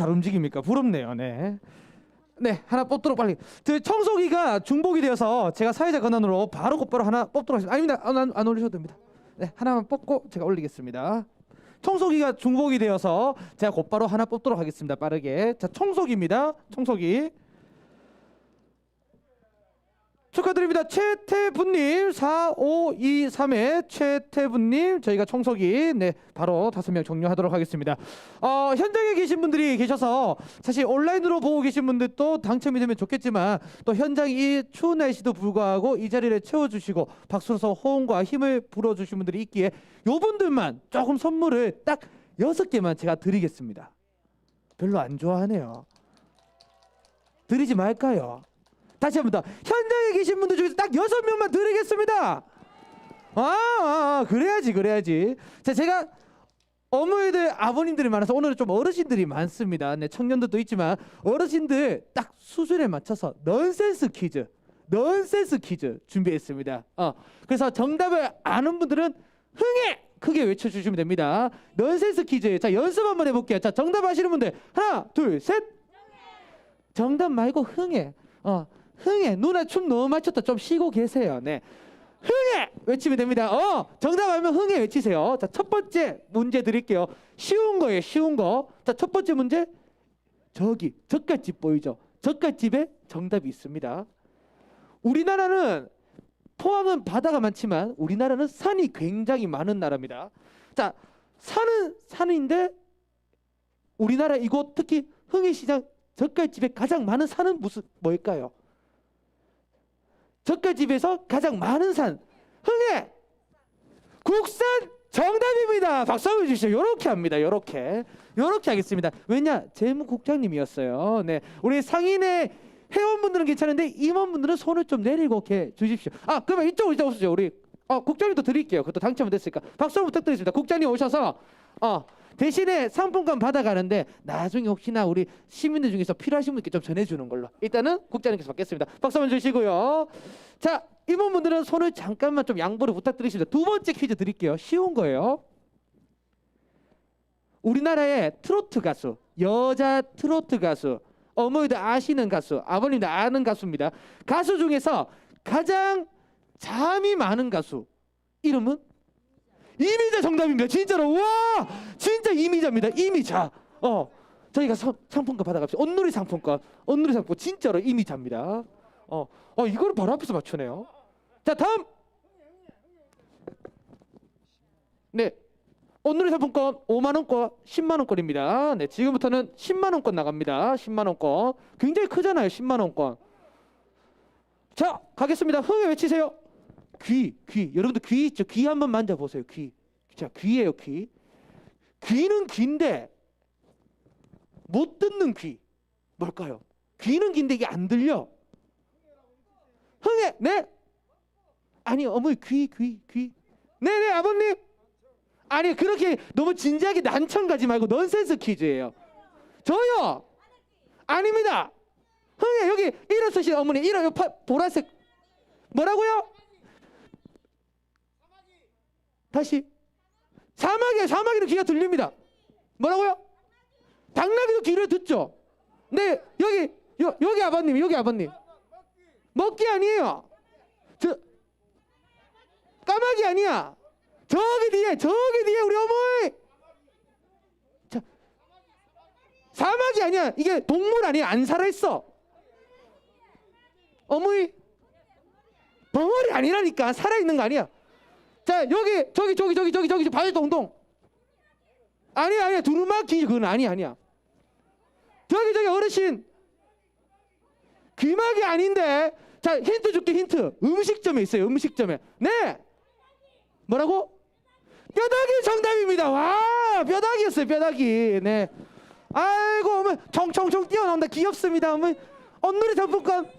잘 움직입니까? 부럽네요. 네. 네, 하나 뽑도록 빨리. 저 청소기가 중복이 되어서 제가 사회자 권한으로 바로 곧바로 하나 뽑도록 하겠습니다. 아닙니다. 안, 안, 안 올리셔도 됩니다. 네, 하나만 뽑고 제가 올리겠습니다. 청소기가 중복이 되어서 제가 곧바로 하나 뽑도록 하겠습니다. 빠르게. 자, 청소기입니다. 청소기. 축하드립니다. 최태분님 4523의 최태분님 저희가 청소기 네 바로 다섯 명 종료하도록 하겠습니다. 어, 현장에 계신 분들이 계셔서 사실 온라인으로 보고 계신 분들도 당첨이 되면 좋겠지만 또 현장 이 추운 날씨도 불구하고 이 자리를 채워주시고 박수로서 호응과 힘을 불어주신 분들이 있기에 요 분들만 조금 선물을 딱 여섯 개만 제가 드리겠습니다. 별로 안 좋아하네요. 드리지 말까요? 다시 한번 더 현장에 계신 분들 중에서 딱 여섯 명만 드리겠습니다. 아, 아, 아, 그래야지 그래야지. 자 제가 어머니들 아버님들이 많아서 오늘은 좀 어르신들이 많습니다. 네 청년들도 있지만 어르신들 딱 수준에 맞춰서 넌센스 퀴즈, 넌센스 퀴즈 준비했습니다. 어 그래서 정답을 아는 분들은 흥에 크게 외쳐주시면 됩니다. 넌센스 퀴즈. 자 연습 한번 해볼게요. 자 정답 아시는 분들 하나, 둘, 셋. 정답 말고 흥에. 어 흥에 누나 춤 너무 맞췄다 좀 쉬고 계세요. 네. 흥에 외치면 됩니다. 어 정답 알면 흥에 외치세요. 자첫 번째 문제 드릴게요. 쉬운 거예요. 쉬운 거. 자첫 번째 문제 저기 젓갈집 보이죠? 젓갈집에 정답이 있습니다. 우리나라는 포항은 바다가 많지만 우리나라는 산이 굉장히 많은 나라입니다. 자 산은 산인데 우리나라 이곳 특히 흥해시장 젓갈집에 가장 많은 산은 무슨 뭘까요? 젓갈집에서 가장 많은 산 흥해 국산 정답입니다. 박수 한번 주시죠. 요렇게 합니다. 요렇게 요렇게 하겠습니다. 왜냐 재무국장님이었어요. 네, 우리 상인의 회원분들은 괜찮은데 임원분들은 손을 좀 내리고 이렇게 주십시오. 아 그러면 이쪽으로 이쪽 오시죠. 우리 어, 국장님도 드릴게요. 그것도 당첨이 됐으니까 박수 한번 부탁드리겠습니다. 국장님 오셔서 어, 대신에 상품권 받아가는데 나중에 혹시나 우리 시민들 중에서 필요하신 분께 좀 전해주는 걸로 일단은 국장님께서 받겠습니다. 박수 한번 주시고요. 자 임원분들은 손을 잠깐만 좀 양보를 부탁드리겠습니다. 두 번째 퀴즈 드릴게요. 쉬운 거예요. 우리나라의 트로트 가수, 여자 트로트 가수, 어머니들 아시는 가수, 아버님들 아는 가수입니다. 가수 중에서 가장 잠이 많은 가수 이름은 이미자 정답입니다. 진짜로 와 진 짜 이미자입니다. 이미자. 어 저희가 서, 상품권 받아갑시다. 온누리 상품권, 온누리 상품권 진짜로 이미자입니다. 어, 어 이거를 바로 앞에서 맞추네요. 자 다음 네 온누리 상품권 5만 원권, 10만 원권입니다. 네 지금부터는 10만 원권 나갑니다. 10만 원권 굉장히 크잖아요. 10만 원권. 자 가겠습니다. 흥에 외치세요. 귀, 귀. 여러분들 귀 있죠? 귀 한번 만져보세요. 귀. 자, 귀예요, 귀. 귀는 귀인데 못 듣는 귀. 뭘까요? 귀는 귀인데 이게 안 들려. 흥해, 네? 아니, 어머니 귀, 귀, 귀. 네네, 아버님. 아니, 그렇게 너무 진지하게 난청 가지 말고 넌센스 퀴즈예요. 저요. 아닙니다. 흥해, 여기 일어서신 어머니, 일어, 요 파, 보라색. 뭐라고요? 다시 사마귀 사마귀는 귀가 들립니다. 뭐라고요? 당나귀도 귀를 듣죠. 네 여기 여, 여기 아버님 여기 아버님 먹기 아니에요. 저 까마귀 아니야. 저기 뒤에 저기 뒤에 우리 어머니. 자 사마귀 아니야. 이게 동물 아니야. 안 살아있어. 어머니 벙어리 아니라니까 살아있는 거 아니야. 자 여기 저기 저기 저기 저기 저기 바위 동동. 아니야 아니야 두루마기 그건 아니야 아니야. 저기 저기 어르신. 귀마개 아닌데. 자 힌트 줄게 힌트. 음식점에 있어요 음식점에. 네. 뭐라고? 뼈다귀 정답입니다. 와 뼈다귀였어요 뼈다귀. 네. 아이고 어머 총총총 뛰어나온다. 귀엽습니다 어머. 온누리 상품권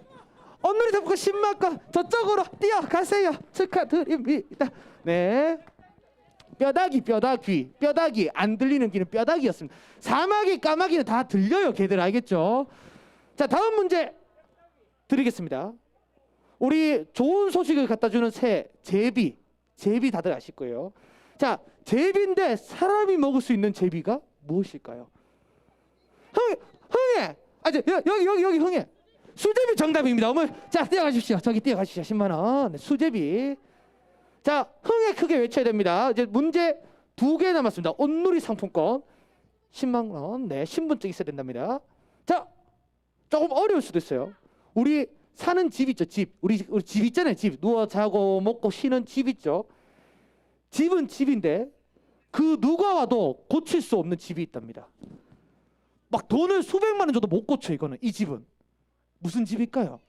온누리 상품권 10만권 저쪽으로 뛰어가세요. 축하드립니다 네. 뼈다귀, 뼈다귀, 뼈다귀 안 들리는 귀는 뼈다귀였습니다. 사마귀, 까마귀는 다 들려요, 걔들 알겠죠? 자, 다음 문제 드리겠습니다. 우리 좋은 소식을 갖다 주는 새 제비, 제비 다들 아실 거예요. 자, 제비인데 사람이 먹을 수 있는 제비가 무엇일까요? 흥 흥해. 아, 저, 여- 여기 여기 여기 흥해. 수제비 정답입니다. 어머, 자 뛰어가십시오. 저기 뛰어가십시오. 10만 원. 네, 수제비. 자, 흥에 크게 외쳐야 됩니다. 이제 문제 두 개 남았습니다. 온누리 상품권 10만 원. 네, 신분증 있어야 된답니다. 자, 조금 어려울 수도 있어요. 우리 사는 집 있죠, 집. 우리, 우리 집 있잖아요, 집. 누워 자고 먹고 쉬는 집 있죠. 집은 집인데 그 누가 와도 고칠 수 없는 집이 있답니다. 막 돈을 수백만 원 줘도 못 고쳐 이거는 이 집은 무슨 집일까요?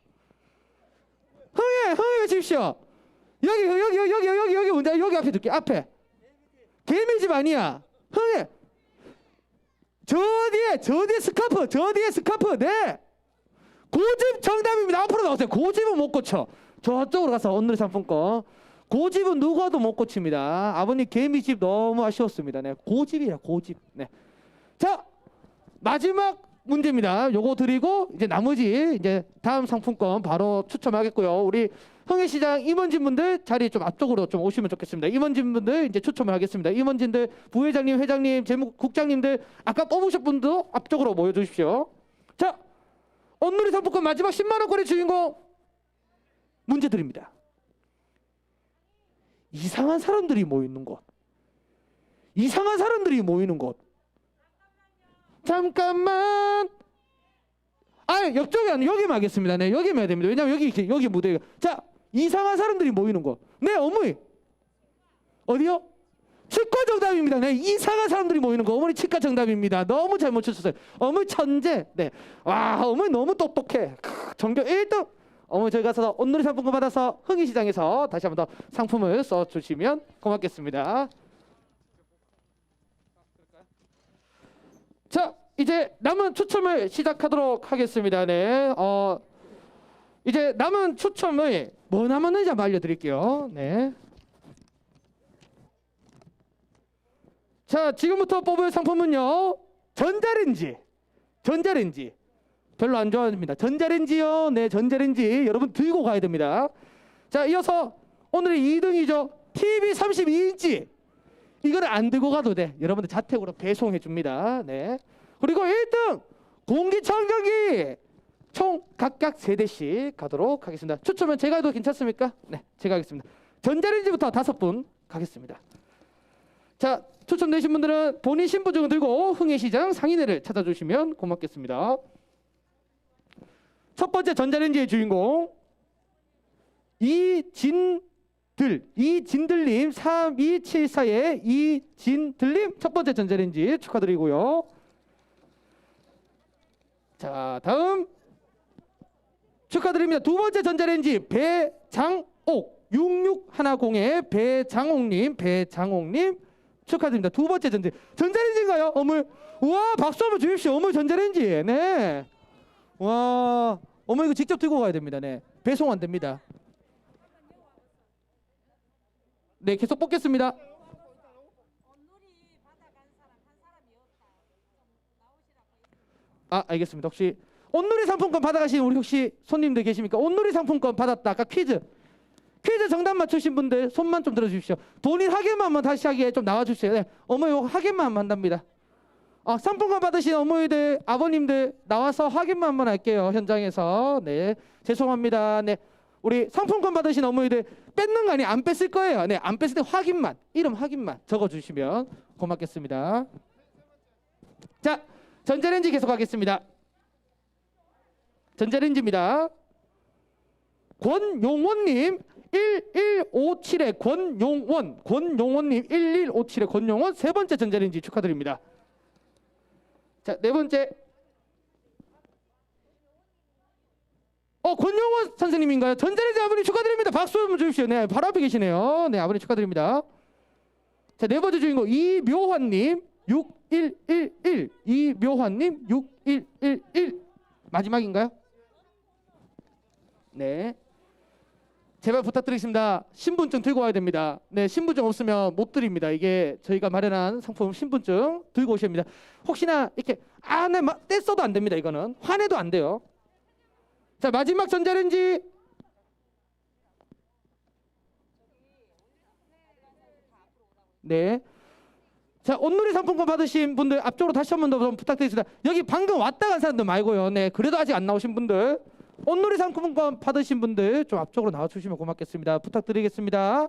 흥해 흥해 주십시오. 여기 여기 여기 여기 여기 여기 뭔데 여기 앞에 둘게. 앞에. 개미 집 아니야. 흥해 저 뒤에 저 뒤에 스카프 저 뒤에 스카프. 네. 고집 정답입니다. 앞으로 나오세요. 고집은 못 고쳐. 저쪽으로 가서 오늘 상품권. 고집은 누가도 못 고칩니다. 아버님 개미집 너무 아쉬웠습니다. 네. 고집이라 고집. 네자 마지막 문제입니다. 요거 드리고 이제 나머지 이제 다음 상품권 바로 추첨하겠고요. 우리 흥해시장 임원진 분들 자리 좀 앞쪽으로 좀 오시면 좋겠습니다. 임원진 분들 이제 추첨을 하겠습니다. 임원진들 부회장님, 회장님, 재무 국장님들 아까 뽑으신 분도 앞쪽으로 모여주십시오. 자, 온누리 상품권 마지막 10만 원권의 주인공 문제 드립니다. 이상한 사람들이 모이는 곳. 이상한 사람들이 모이는 곳. 잠깐만. 아, 옆쪽에 아니 여기만 하겠습니다. 네, 여기만 해야 됩니다. 왜냐면 여기 여기 무대가. 자, 이상한 사람들이 모이는 곳. 네, 어머니. 어디요? 치과 정답입니다. 네, 이상한 사람들이 모이는 거. 어머니 치과 정답입니다. 너무 잘 맞추셨어요. 어머니 천재. 네, 와, 어머니 너무 똑똑해. 크, 전교 1등. 어머니 저희 가서 온누리 상품권 받아서 흥이시장에서 다시 한번 더 상품을 써 주시면 고맙겠습니다. 자, 이제 남은 추첨을 시작하도록 하겠습니다. 네, 어, 이제 남은 추첨을 뭐 남았는지 한번 알려드릴게요. 네. 자, 지금부터 뽑을 상품은요. 전자레인지. 전자레인지. 별로 안 좋아합니다. 전자레인지요. 네, 전자레인지. 여러분 들고 가야 됩니다. 자, 이어서 오늘의 2등이죠. TV 32인치. 이거를 안 들고 가도 돼. 여러분들 자택으로 배송해 줍니다. 네. 그리고 1등 공기청정기 총 각각 세 대씩 가도록 하겠습니다. 추첨은 제가 해도 괜찮습니까? 네, 제가 하겠습니다. 전자레인지부터 다섯 분 가겠습니다. 자, 추첨되신 분들은 본인 신분증을 들고 흥해시장 상인회를 찾아주시면 고맙겠습니다. 첫 번째 전자레인지의 주인공 이진들 이진들님 3274의 이진들님 첫 번째 전자레인지 축하드리고요. 자 다음 축하드립니다. 두 번째 전자레인지 배장옥 6610의 배장옥님 배장옥님 축하드립니다. 두 번째 전자 전자레인지인가요? 어물 우와 박수 한번 주십시오. 어물 전자레인지 네. 와 어머 이거 직접 들고 가야 됩니다. 네 배송 안 됩니다. 네 계속 뽑겠습니다. 아 알겠습니다. 혹시 온누리 상품권 받아가신 우리 혹시 손님들 계십니까? 온누리 상품권 받았다. 아까 퀴즈 퀴즈 정답 맞추신 분들 손만 좀 들어주십시오. 본인 확인만 한번 다시 하기에 좀 나와주세요. 네, 어머 이거 확인만 한번 한답니다. 아, 상품권 받으신 어머니들 아버님들 나와서 확인만 한번 할게요 현장에서 네 죄송합니다 네 우리 상품권 받으신 어머니들 뺏는 거 아니 안 뺐을 거예요 네 안 뺐을 때 확인만 이름 확인만 적어 주시면 고맙겠습니다 자 전자레인지 계속 하겠습니다 전자레인지입니다 권용원님 1157의 권용원 권용원님 1157의 권용원 세 번째 전자레인지 축하드립니다 자, 네 번째. 어, 권용원 선생님인가요? 전자레인지 아버님 축하드립니다. 박수 한번 주십시오. 네, 바로 앞에 계시네요. 네, 아버님 축하드립니다. 자, 네 번째 주인공 이묘환님 6111 이묘환님 6111 마지막인가요? 네. 제발 부탁드리겠습니다. 신분증 들고 와야 됩니다. 네, 신분증 없으면 못 드립니다. 이게 저희가 마련한 상품 신분증 들고 오셔야 됩니다. 혹시나 이렇게 아, 네, 마- 뗐어도 안 됩니다. 이거는 화내도 안 돼요. 자, 마지막 전자레인지 네. 자, 온누리 상품권 받으신 분들 앞쪽으로 다시 한 번더좀 부탁드리겠습니다. 여기 방금 왔다 간 사람들 말고요. 네, 그래도 아직 안 나오신 분들, 온누리 상품권 받으신 분들 좀 앞쪽으로 나와 주시면 고맙겠습니다. 부탁드리겠습니다.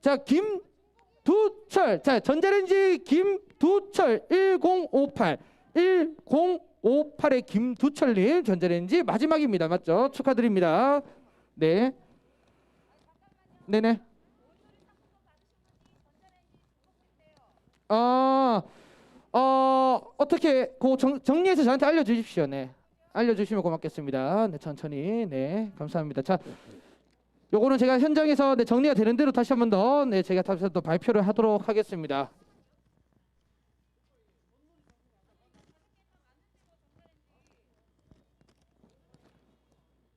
자, 김두철. 자, 전자레인지 김두철 1058 1058의 김두철님 전자레인지 마지막입니다. 맞죠? 축하드립니다. 네. 네네. 어, 어, 어떻게 그 정, 정리해서 저한테 알려주십시오. 네, 알려주시면 고맙겠습니다. 네, 천천히. 네, 감사합니다. 자, 요거는 제가 현장에서 네, 정리가 되는 대로 다시 한번 더, 네, 제가 다시 또 발표를 하도록 하겠습니다.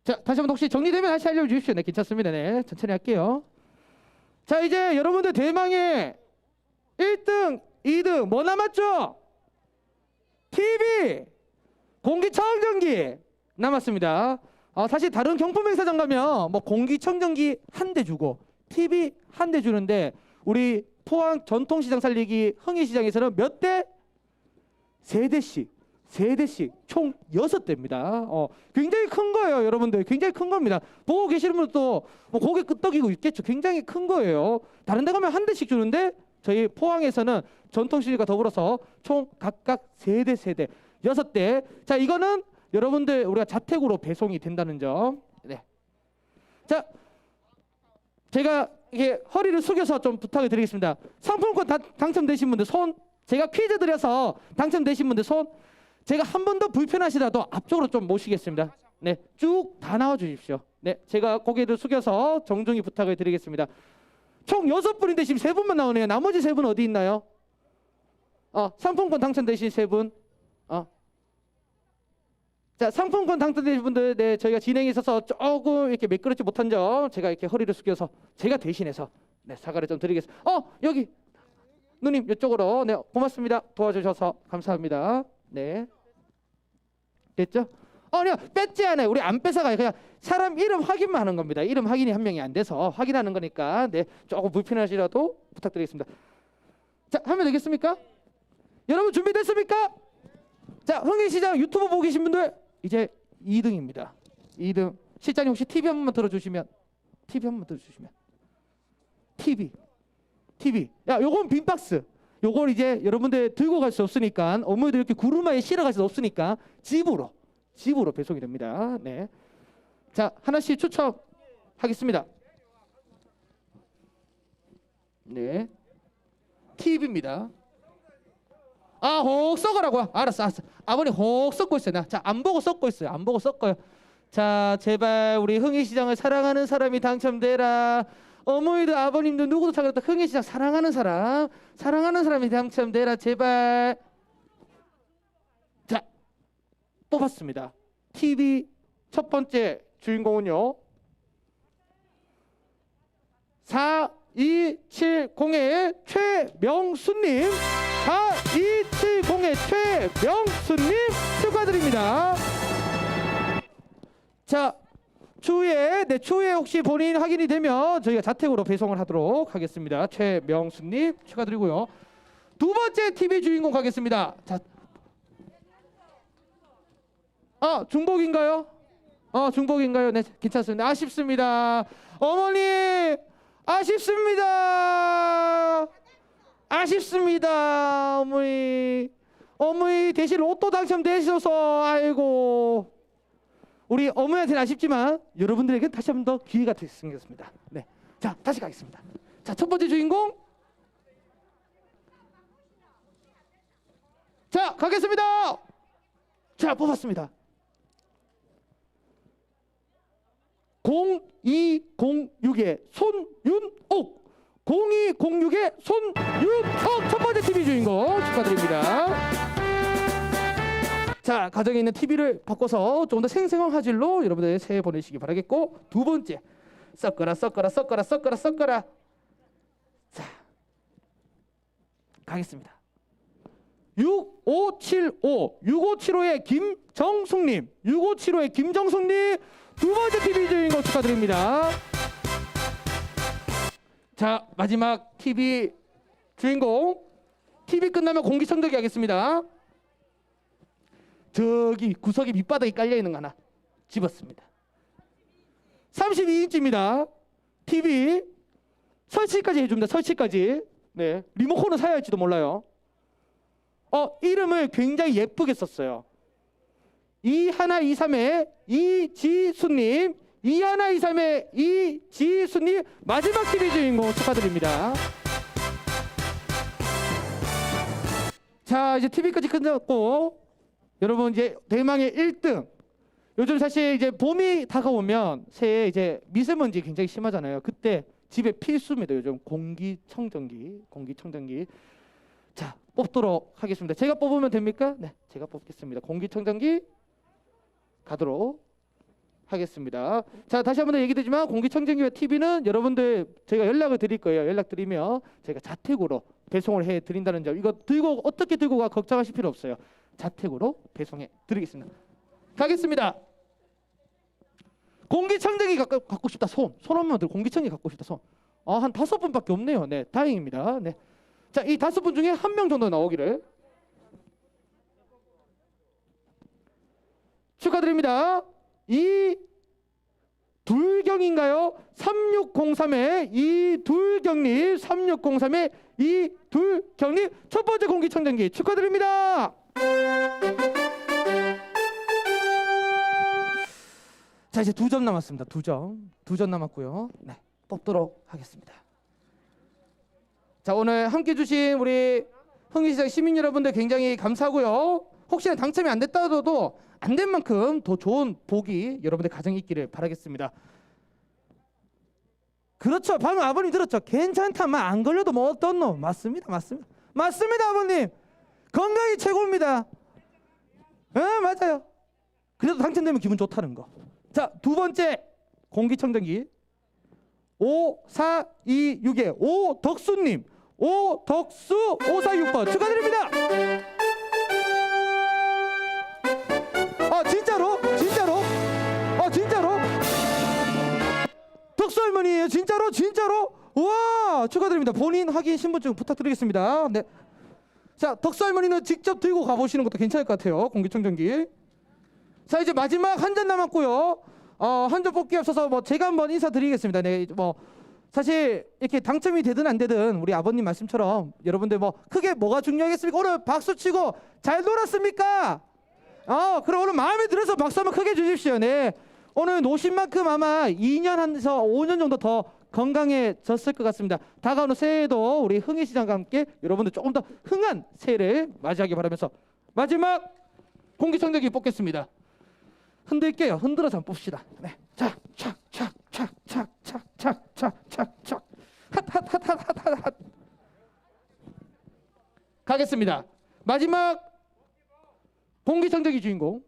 자, 다시 한번 혹시 정리되면 다시 알려주십시오. 네, 괜찮습니다. 네, 천천히 할게요. 자, 이제 여러분들 대망의 1등, 2등 뭐 남았죠? TV, 공기청정기 남았습니다. 어, 사실 다른 경품 행사장 가면 뭐 공기청정기 한 대 주고 TV 한 대 주는데 우리 포항 전통시장 살리기 흥이시장에서는 몇 대? 세 대씩, 세 대씩 총 여섯 대입니다. 어, 굉장히 큰 거예요, 여러분들. 굉장히 큰 겁니다. 보고 계시는 분들도 뭐 고개 끄덕이고 있겠죠. 굉장히 큰 거예요. 다른 데 가면 한 대씩 주는데 저희 포항에서는 전통시장과 더불어서 총 각각 세 대, 세 대, 여섯 대. 자, 이거는 여러분들 우리가 자택으로 배송이 된다는 점. 네. 자, 제가 이게 허리를 숙여서 좀 부탁을 드리겠습니다. 상품권 다, 당첨되신 분들 손 제가 퀴즈 드려서 당첨되신 분들 손 제가 한 번 더 불편하시다도 앞쪽으로 좀 모시겠습니다. 네, 쭉 다 나와 주십시오. 네, 제가 고개를 숙여서 정중히 부탁을 드리겠습니다. 총 여섯 분인데 지금 세 분만 나오네요. 나머지 세 분 어디 있나요? 어, 상품권 당첨되신 세 분. 어. 자, 상품권 당첨되신 분들, 네, 저희가 진행에 있어서 조금 이렇게 매끄럽지 못한 점, 제가 이렇게 허리를 숙여서 제가 대신해서 네, 사과를 좀 드리겠습니다. 어, 여기 누님 이쪽으로, 네, 고맙습니다. 도와주셔서 감사합니다. 네, 됐죠? 어, 아니요, 뺐지 않아요. 우리 안 뺏어가요. 그냥 사람 이름 확인만 하는 겁니다. 이름 확인이 한 명이 안 돼서 확인하는 거니까, 네, 조금 불편하시라도 부탁드리겠습니다. 자, 하면 되겠습니까? 여러분 준비됐습니까? 자, 흥행시장 유튜브 보고 계신 분들 이제 2등입니다. 2등. 실장님 혹시 TV 한 번만 들어주시면 TV 한 번만 들어주시면 TV TV 야 요건 빈박스 요걸 이제 여러분들 들고 갈 수 없으니까 어머니들 이렇게 구루마에 실어 갈 수 없으니까 집으로 집으로 배송이 됩니다. 네. 자 하나씩 추첨하겠습니다. 네. TV입니다. 아, 혹 썩으라고요. 알았어, 알았어. 아버님 혹 썩고 있어요. 나. 자, 안 보고 썩고 있어요. 안 보고 썩고요. 자, 제발 우리 흥이시장을 사랑하는 사람이 당첨되라. 어머니도 아버님도 누구도 다 그랬다. 흥이시장 사랑하는 사람, 사랑하는 사람이 당첨되라. 제발. 자, 뽑았습니다. TV 첫 번째 주인공은요. 4270의 최명수님 4270의 최명수님 축하드립니다 자 추후에 네 추후에 혹시 본인 확인이 되면 저희가 자택으로 배송을 하도록 하겠습니다 최명수님 축하드리고요 두 번째 TV 주인공 가겠습니다 자, 아 중복인가요? 어 중복인가요? 네 괜찮습니다. 아쉽습니다. 어머니 아쉽습니다. 아쉽습니다. 어머니 어머니 대신 로또 당첨되셔서 아이고 우리 어머니한테는 아쉽지만 여러분들에게 다시 한 번 더 기회가 생겼습니다. 네, 자 다시 가겠습니다. 자 첫 번째 주인공 자 가겠습니다. 자 뽑았습니다. 0206의 손윤옥. 0206의 손윤옥 첫 번째 TV 주인공 축하드립니다. 자 가정에 있는 TV를 바꿔서 좀 더 생생한 화질로 여러분들 새해 보내시기 바라겠고 두 번째. 섞어라 섞어라 섞어라 섞어라 섞어라. 자 가겠습니다. 6575 6575의 김정숙님. 6575의 김정숙님 두 번째 TV 주인공 축하드립니다. 자 마지막 TV 주인공 TV 끝나면 공기청정기 하겠습니다. 저기 구석이 밑바닥에 깔려 있는 거 하나 집었습니다. 32인치입니다. TV 설치까지 해줍니다. 설치까지. 네 리모컨은 사야 할지도 몰라요. 어 이름을 굉장히 예쁘게 썼어요. 이 하나 이삼의 이지수님, 이 하나 이삼의 이지수님 마지막 TV 주인공 축하드립니다. 자 이제 TV까지 끝났고 여러분 이제 대망의 1등. 요즘 사실 이제 봄이 다가오면 새해 이제 미세먼지 굉장히 심하잖아요. 그때 집에 필수입니다. 요즘 공기청정기, 공기청정기. 자 뽑도록 하겠습니다. 제가 뽑으면 됩니까? 네, 제가 뽑겠습니다. 공기청정기 가도록 하겠습니다. 자 다시 한번 더 얘기드리지만 공기청정기와 TV는 여러분들 저희가 연락을 드릴 거예요. 연락 드리면 저희가 자택으로 배송을 해 드린다는 점 이거 들고 어떻게 들고 가 걱정하실 필요 없어요. 자택으로 배송해 드리겠습니다. 가겠습니다. 공기청정기 갖고, 갖고 싶다 손. 손 한번 들 공기청정기 갖고 싶다 손. 아 한 다섯 분밖에 없네요. 네 다행입니다. 네. 자 이 다섯 분 중에 한 명 정도 나오기를 축하드립니다. 이 둘경인가요? 3603의 이 둘경님, 3603의 이 둘경님 첫 번째 공기청정기 축하드립니다. 자 이제 두 점 남았습니다. 두 점, 두 점 남았고요. 네, 뽑도록 하겠습니다. 자 오늘 함께 주신 우리 흥기시장 시민 여러분들 굉장히 감사하고요. 혹시나 당첨이 안 됐다 하더라도 안 된 만큼 더 좋은 복이 여러분들 가정에 있기를 바라겠습니다. 그렇죠. 방금 아버님 들었죠. 괜찮다만 안 걸려도 뭐놈 맞습니다. 맞습니다. 맞습니다, 아버님. 건강이 최고입니다. 예, 맞아요. 그래도 당첨되면 기분 좋다는 거. 자, 두 번째 공기청정기 5426의 오덕수님 오덕수 546번 축하드립니다. 할머니예요 진짜로? 진짜로? 우와 축하드립니다. 본인 확인 신분증 부탁드리겠습니다. 네. 자 덕수 할머니는 직접 들고 가보시는 것도 괜찮을 것 같아요. 공기청정기. 자 이제 마지막 한 잔 남았고요. 어, 한 잔 뽑기 앞서서 뭐 제가 한번 인사드리겠습니다. 네, 뭐 사실 이렇게 당첨이 되든 안 되든 우리 아버님 말씀처럼 여러분들 뭐 크게 뭐가 중요하겠습니까? 오늘 박수 치고 잘 놀았습니까? 어, 그럼 오늘 마음에 들어서 박수 한번 크게 주십시오. 네, 오늘 노신 만큼 아마 2년 한서 5년 정도 더 건강해졌을 것 같습니다. 다가오는 새해에도 우리 흥의시장과 함께 여러분들 조금 더 흥한 새해를 맞이하기 바라면서 마지막 공기청정기 뽑겠습니다. 흔들게요. 흔들어서 한번 봅시다. 네. 자, 착, 착, 착, 착, 착, 착, 착, 착, 착. 핫, 핫, 핫, 핫, 핫, 핫, 핫. 가겠습니다. 마지막 공기청정기 주인공.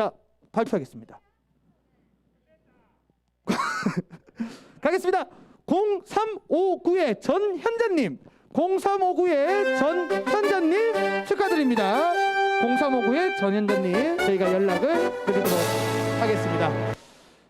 자, 발표하겠습니다. 가겠습니다. 0359의 전현자님, 0359의 전현자님 축하드립니다. 0359의 전현자님 저희가 연락을 드리도록 하겠습니다.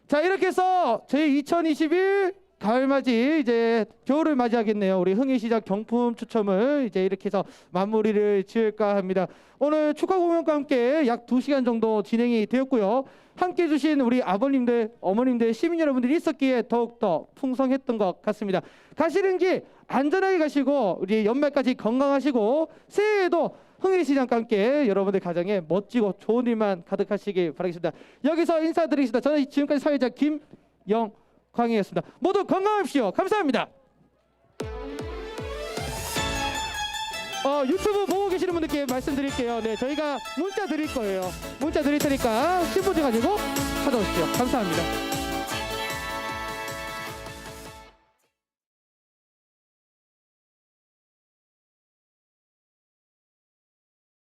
자 이렇게 해서 저희 2021 가을맞이 이제 겨울을 맞이하겠네요. 우리 흥의시장 경품 추첨을 이제 이렇게 해서 마무리를 지을까 합니다. 오늘 축하 공연과 함께 약 2시간 정도 진행이 되었고요. 함께 해주신 우리 아버님들, 어머님들, 시민 여러분들이 있었기에 더욱더 풍성했던 것 같습니다. 가시는 길 안전하게 가시고 우리 연말까지 건강하시고 새해에도 흥의시장과 함께 여러분들 가정에 멋지고 좋은 일만 가득하시길 바라겠습니다. 여기서 인사드리겠습니다. 저는 지금까지 사회자 김영 광이었습니다. 모두 건강하십시오. 감사합니다. 어, 유튜브 보고 계시는 분들께 말씀드릴게요. 네, 저희가 문자 드릴 거예요. 문자 드릴 테니까 신분증 가지고 찾아오십시오. 감사합니다.